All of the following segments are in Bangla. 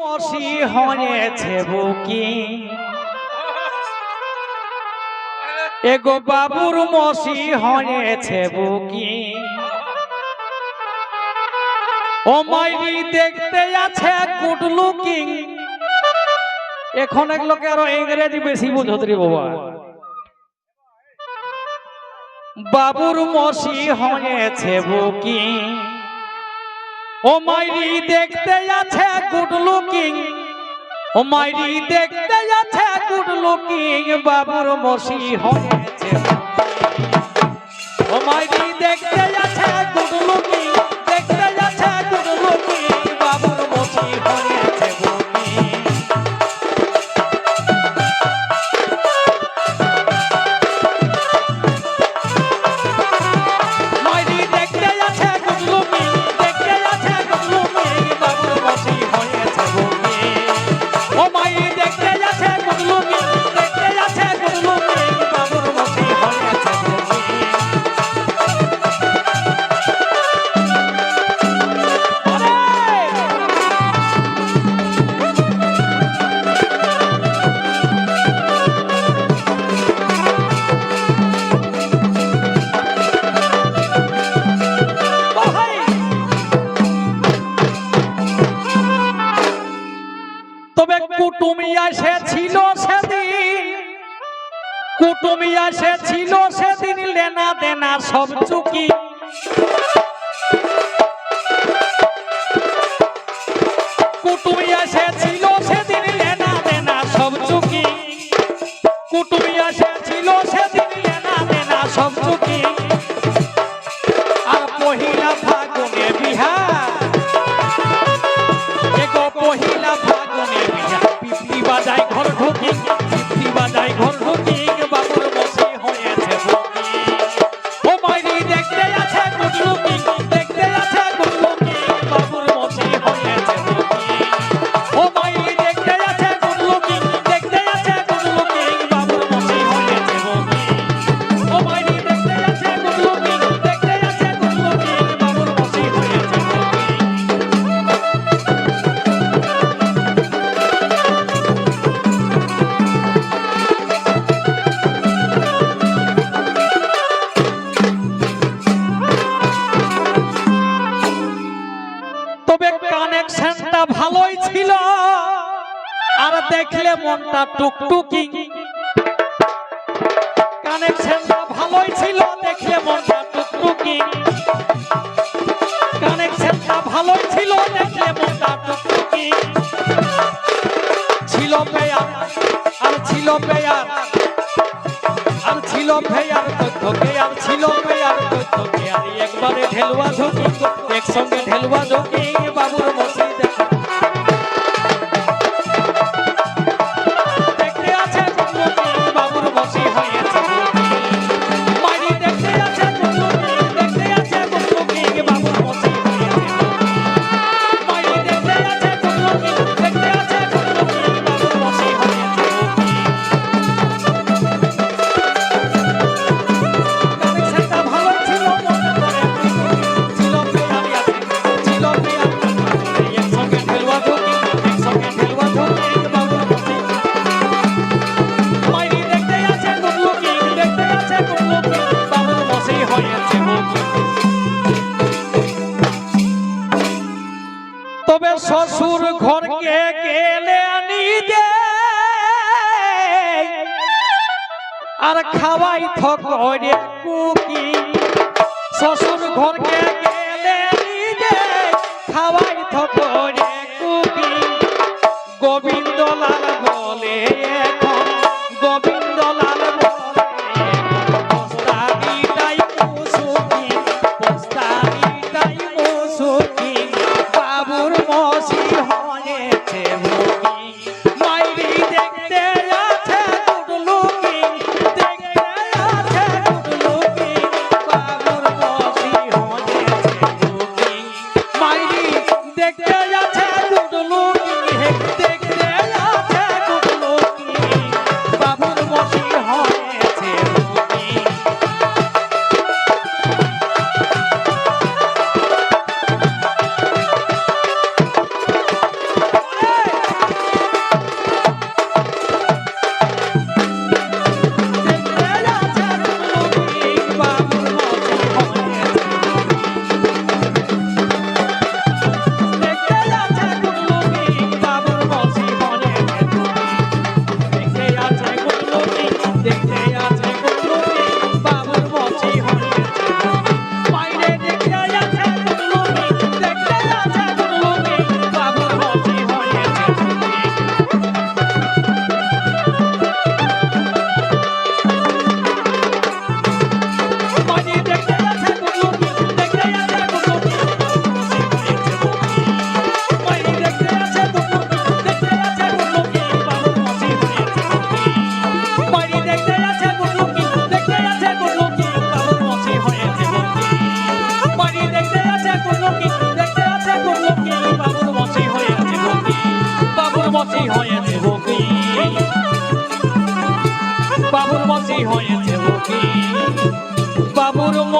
মসি হয়েছে বুকি। এগো বাবুর মসি হয়েছে বুকি। ও মাইরি দেখতে আছে গুড লুকিং এখন এক লোকে আরও ইংরেজি বেশি বুঝত বাবা। বাবুর মসি হয়েছে বুকি। ও মাইরি দেখতে আছে গুড লুকিং ও মাইরি দেখতে আছে গুড লুকিং বাবুর মসি হয়েছে। ও মাইরি এসেছিল সেদিন। কুটুমি এসেছিল সেদিন লেনা দেনা সব চুকি। কুটুমি এসেছিল Yeah. আর দেখলে মনটা টুকটুকি। কানেকশনটা ভালোই ছিল, দেখলে মনটা টুকটুকি। কানেকশনটা ভালোই ছিল, দেখলে মনটা টুকটুকি। ছিল পেয়ার আর ছিল পেয়ার আর ছিল পেয়ার তথ্যকে আর ছিল পেয়ার তথ্যকে আর একবারে ঢেলুয়া ঝুঁকি। একসঙ্গে ঢেলুয়া ঝুঁকি, বাবুর মসি দেখা শ্বশুর ঘরকে গেলে নিজে আর খাওয়াই থক কুকি। শ্বশুর ঘরকে গেলে নিজে খাওয়াই verte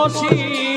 বাবুর